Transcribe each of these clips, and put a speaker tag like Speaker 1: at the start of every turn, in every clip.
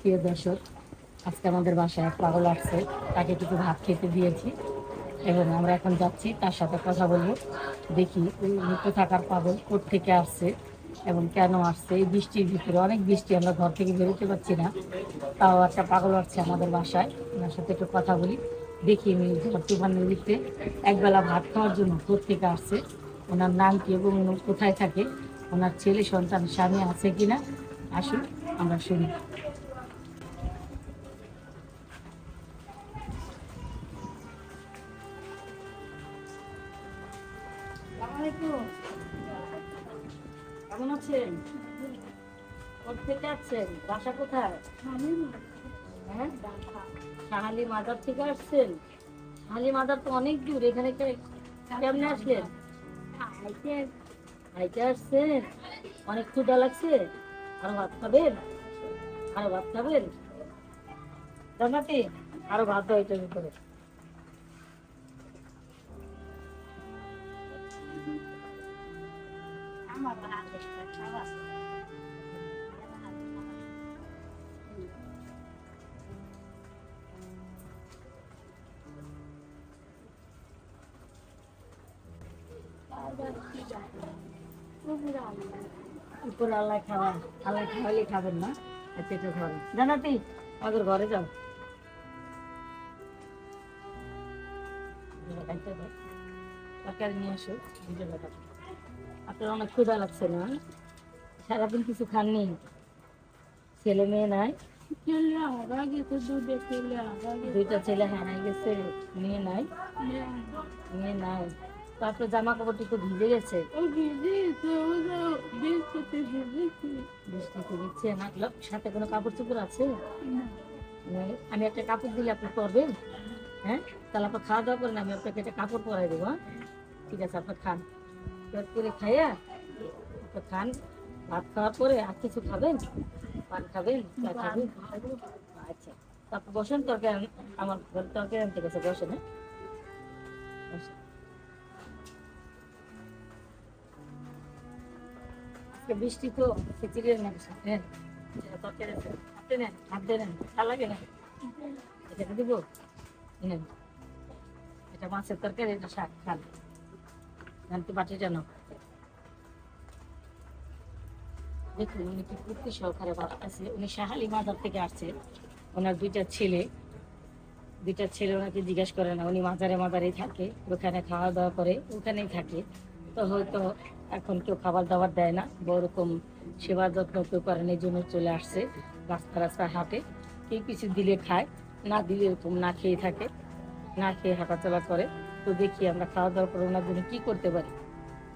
Speaker 1: সুপ্রিয় দর্শক, আজকে আমাদের বাসায় এক পাগল আসছে তাকে কিছু ভাত খেতে দিয়েছি এবং আমরা এখন যাচ্ছি, তার সাথে কথা বলব। দেখি মৃত্যু থাকার পাগল থেকে আসছে এবং কেন আসছে। এই বৃষ্টির ভিতরে অনেক বৃষ্টি, আমরা ঘর থেকে বেরোতে পারছি না। তাও একটা পাগল আসছে আমাদের বাসায়। ওনার সাথে একটু কথা বলি। দেখি উনি ঝড় তুফান নদীতে একবেলা ভাত খাওয়ার জন্য থেকে আসছে। ওনার নাম কি এবং কোথায় থাকে? ওনার ছেলে, সন্তান, স্বামী আছে কিনা? আসুন, আমরা শুনি। বাসা কোথায়? হ্যাঁ? শাহালি মাদার থেকে আসছেন? শাহালি মাদার তো অনেক দূর এখানে কেমনে আসলেন? আসছেন? অনেক ক্ষুধা লাগছে? আরও ভাত খাবেন? আরও ভাত খাবেন? জানাতে আরও ভাত এটার ভিতরে। উপর আল্লাহ খাওয়ান আল্লাহ খাওয়ালে খাবেন না ঘরে জানাতি ঘরে যাও। আপনার অনেক ক্ষুধা লাগছে না? সারাদিন কিছু খাননি? ছেলে মেয়ে নাই? দুইটা ছেলে হারাই গেছে, মেয়ে নাই? মেয়ে নাই। তারপরে জামা কাপড়টি তো ভিজে গেছে? বৃষ্টিতে দিচ্ছে না ল- সাথে কোনো কাপড় চোপড় আছে? আমি একটা কাপড় দিলে আপনি পরবেন হ্যাঁ? তাহলে আপনার খাওয়া দাওয়া করেন আমি আপনাকে একটা কাপড় পরাই দেবো হ্যাঁ? ঠিক আছে আপনার খান। পেট করে খাইয়া আপনি খান ভাত খাওয়ার পরে আর কিছু খাবেন? পান খাবেন? চা খাবেন? আচ্ছা তারপর বসেন তরকারি আমার তরকারি আনতে গেছে বসেন হ্যাঁ? আজকে বৃষ্টি তো না হ্যাঁ। হাতে নেন হাত নেন লাগে না এটা দিব এটা মাছের তরকারি, এটা শাক, খান। খান তো বাটিটা নাও দেখুন, উনি কি সহকারে ভাবতেছে উনি মাজার থেকে আসছে। ওনার দুইটা ছেলে দুইটা ছেলে ওনাকে জিজ্ঞাসা করে না, উনি মাজারে মাজারেই থাকে, ওখানে খাওয়া দাওয়া করে, ওখানেই থাকে। তো হয়তো এখন কেউ খাবার দাবার দেয় না। ওরকম সেবা যত্ন কেউ করেন এই জন্য চলে আসছে রাস্তা রাস্তা হাঁটে। কেউ কিছু দিলে খায়, না দিলে এরকম না খেয়ে থাকে, না খেয়ে হাঁটাচলা করে। তো দেখি আমরা খাওয়া দাওয়া করে ওনার জন্য কী করতে পারি,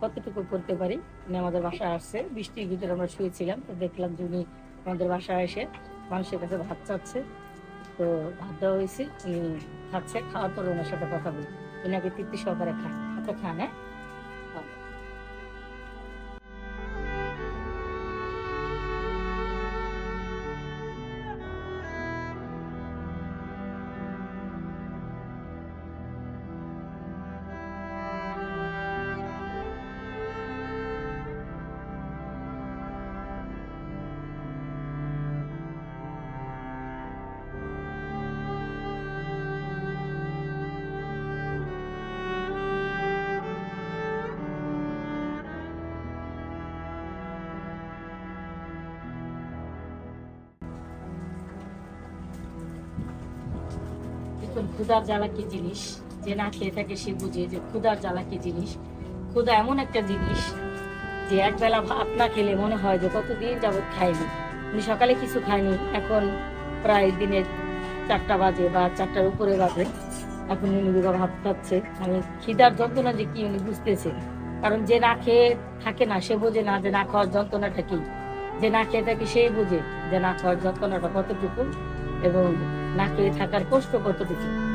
Speaker 1: কতটুকু করতে পারি। উনি আমাদের বাসায় আসছে, বৃষ্টির ভিতরে আমরা শুয়েছিলাম, তো দেখলাম যে উনি আমাদের বাসায় এসে মানুষের কাছে ভাত চাচ্ছে। তো ভাত দেওয়া হয়েছে, উনি খাচ্ছে, খাওয়ার পরে ওনার সাথে কথা বলি। উনাকে তৃপ্তি সহকারে খায় আপনি খান হ্যাঁ দেখুন ক্ষুদার জ্বালা কি জিনিস? যে না খেয়ে থাকে সে বুঝে যে ক্ষুদার জ্বালা কি জিনিস? ক্ষুদা এমন একটা জিনিস যে একবেলা ভাত না খেলে মনে হয় যে কতদিন যাবত খাইনি। উনি সকালে কিছু খায়নি, এখন প্রায় দিনে চারটা বাজে বা চারটার উপরে বাজে। এখন উনি দুটো ভাত খাচ্ছে। আমি খিদার যন্ত্রণা যে কি উনি বুঝতেছে। কারণ যে না খেয়ে থাকে না, সে বোঝে না যে না খাওয়ার যন্ত্রণাটা কি। যে না খেয়ে থাকে সেই বোঝে যে না খাওয়ার যন্ত্রণাটা কতটুকু এবং না খেয়ে থাকার কষ্ট কতটুকু?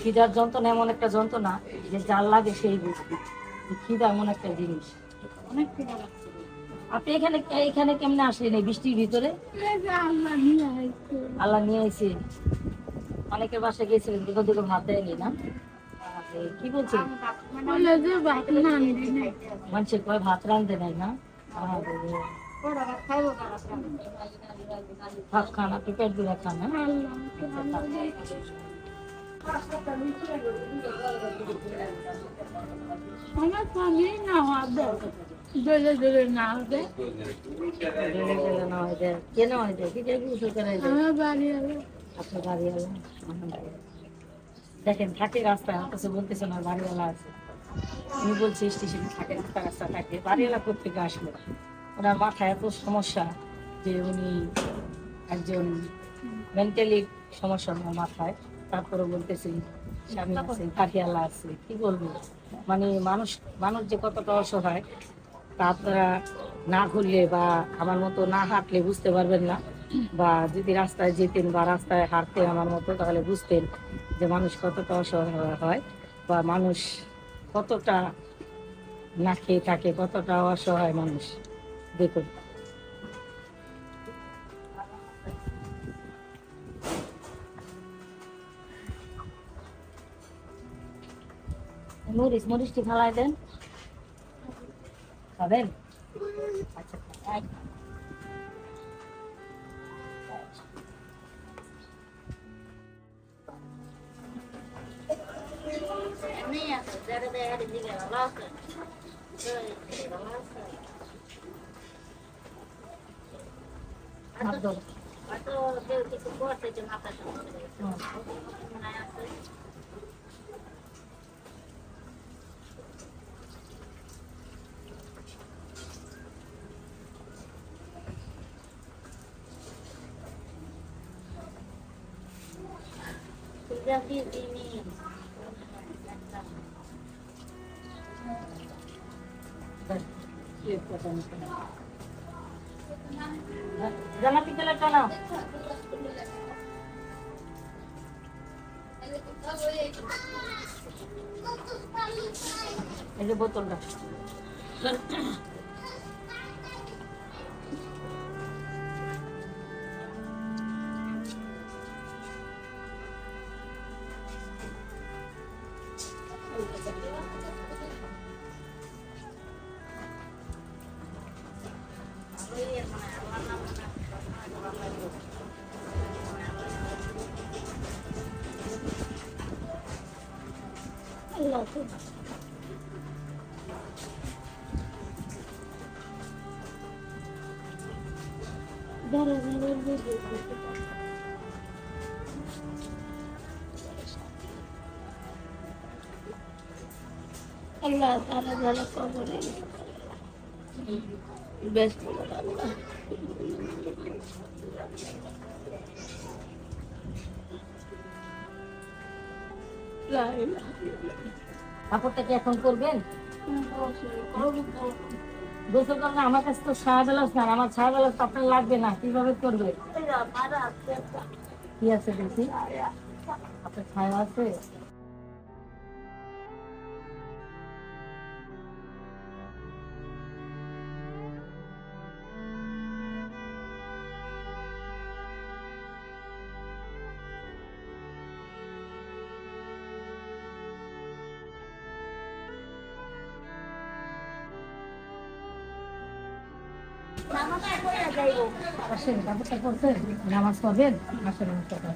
Speaker 1: খিদার যন্ত্রণা এমন একটা যন্ত্রণা যে যার লাগে সেই বুঝবে। খিদা এমন একটা জিনিস।
Speaker 2: অনেক খিদা
Speaker 1: আপনি এখানে এখানে কেমনে আসলেন এই বৃষ্টির ভিতরে?
Speaker 2: আল্লাহ নিয়ে আইছে।
Speaker 1: অনেকের বাসায় গেছিলেন দিকে দিকে ভাত দেয়নি না? কি বলছেন?
Speaker 2: বলে যে ভাত না আনবি না।
Speaker 1: মানুষের কয় ভাত রাঁধতে নাই না? ভাত খান খান
Speaker 2: হবে না।
Speaker 1: কেন
Speaker 2: আমার?
Speaker 1: দেখেন থাকে রাস্তায় আমার কাছে বলতেছে না, বাড়িওয়ালা আছে আমি বলছি স্টেশনে থাকে রাস্তা রাস্তা থাকে। বাড়িওয়ালা কোথেকে আসলো। ওনার মাথায় এত সমস্যা যে উনি একজন মেন্টালি সমস্যা ওনার মাথায়। তারপরে বলতেছি স্বামী আছে কাঠিয়ালা আছে কি বলব? মানে মানুষ মানুষ যে কতটা অসহায় তা আপনারা না ঘুরলে বা আমার মতো না হাঁটলে বুঝতে পারবেন না। বা যদি রাস্তায় যেতেন বা রাস্তায় হাঁটতেন আমার মতো তাহলে বুঝতেন যে মানুষ কতটা অসহায় হয় বা মানুষ কতটা না খেয়ে থাকে কতটা অসহায় মানুষ? দেখুন। মরিচ মরিচটি ফালাই দেন। খাবেন? আচ্ছা Dari bayi ada tiga lelaki. Terima kasih. Terima kasih. Terima kasih. জানা পিতলে টানা এই যে বোতলটা
Speaker 2: আল্লাহ দাঁড়া দাঁড়া আল্লাহ তারা যারা কবরে ব্যস্ত আল্লাহ লা
Speaker 1: কাপড়টা কি এখন করবেন। গোসল করলে আমার কাছে তো সারা বেলাস না আমার সারা বেলাস তো আপনার লাগবে না কীভাবে করবে কি আছে দেখি? আপনার ছায়া আছে? আসেন কাপড়টা করছেন নামাজ পড়বেন আসেন নামাজ পড়বেন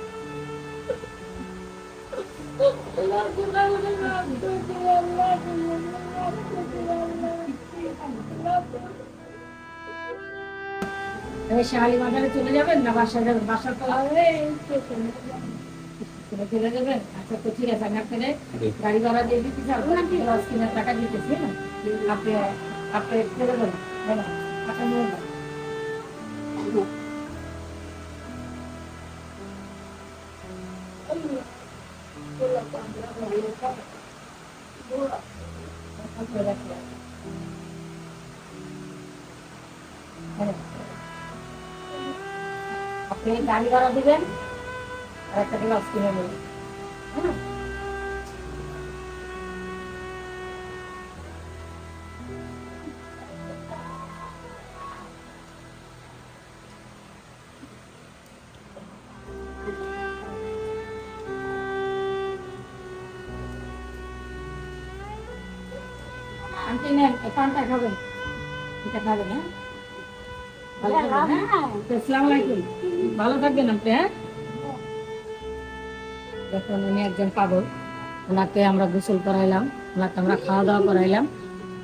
Speaker 1: শাহালি মাজারে চলে যাবেন না বাসায় যাবেন? বাসার তো
Speaker 2: আরে
Speaker 1: চলে যাবেন। আচ্ছা তো ঠিক আছে আমি আপনাকে গাড়ি ভাড়া দিয়ে দিচ্ছি স্যার আপনাকে দশ কিলোর টাকা দিতেছি না আপনি আপনি চলে যাবেন হ্যাঁ গাড়ি ভাড়া দিবেন? আর একটা দিন কিনে নেবেন হ্যাঁ? হ্যাঁ। ভালো থাকবেন আপনি হ্যাঁ? দেখুন, উনি একজন পাগল। ওনাকে আমরা গোসল করাইলাম, ওনাকে আমরা খাওয়া দাওয়া করাইলাম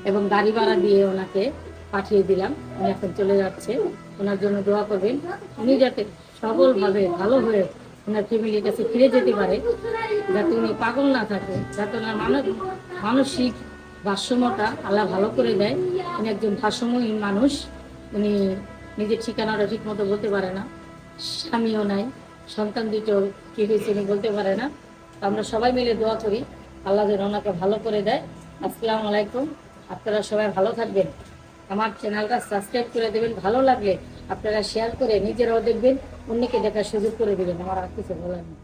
Speaker 1: এবং গাড়ি ভাড়া দিয়ে ওনাকে পাঠিয়ে দিলাম। উনি এখন চলে যাচ্ছে। ওনার জন্য দোয়া করবেন। উনি যাতে সবলভাবে ভালো হয়ে ওনার ফ্যামিলির কাছে ফিরে যেতে পারে, যাতে উনি পাগল না থাকে, যাতে ওনার মানব, মানসিক ভারসাম্যটা আল্লাহ ভালো করে দেয়। উনি একজন ভারসাম্যহীন মানুষ। উনি নিজের ঠিকানাটা ঠিক মতো বলতে পারে না, স্বামীও নাই, সন্তান দুটো কি হয়েছে উনি বলতে পারে না। আমরা সবাই মিলে দোয়া করি, আল্লাহ যেন ওনাকে ভালো করে দেয়। আসসালাম আলাইকুম, আপনারা সবাই ভালো থাকবেন। আমার চ্যানেলটা সাবস্ক্রাইব করে দেবেন, ভালো লাগলে আপনারা শেয়ার করে নিজেরাও দেখবেন, অন্যকে দেখার সুযোগ করে দেবেন। আমার আর কিছু বলার নেই।